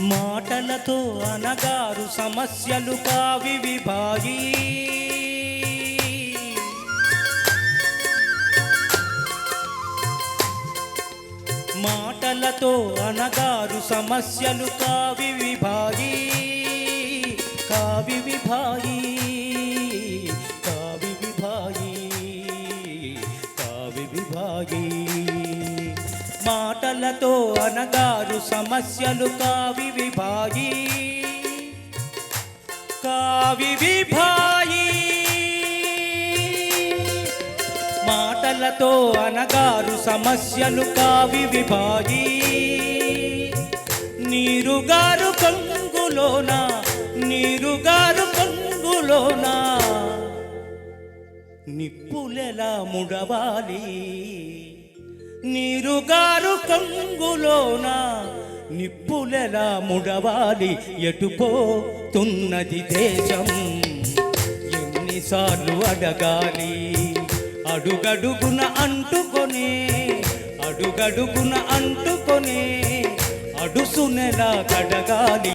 మాటలతో అనగారు సమస్యలు కావి విభాగి మాటలతో అనగారు సమస్యలు కావి విభాగి కావి విభాగి కావి విభాగి కావి విభాయి మాటలతో అనగారు సమస్యలు కావి విభాయి కావి విభాయి మాటలతో అనగారు సమస్యలు కావి విభాయి నీరుగారు కంగులోన నీరుగారు కంగులోన నిప్పులెలా ముడవాలి? నీరుగా కంగులోన నిప్పులెలా ముడవాలి? ఎటుపోతున్నది దేశం ఎన్నిసార్లు అడగాలి? అడుగడుగున అంటుకొని అడుగడుగున అంటుకొని అడుసునెలా కడగాలి.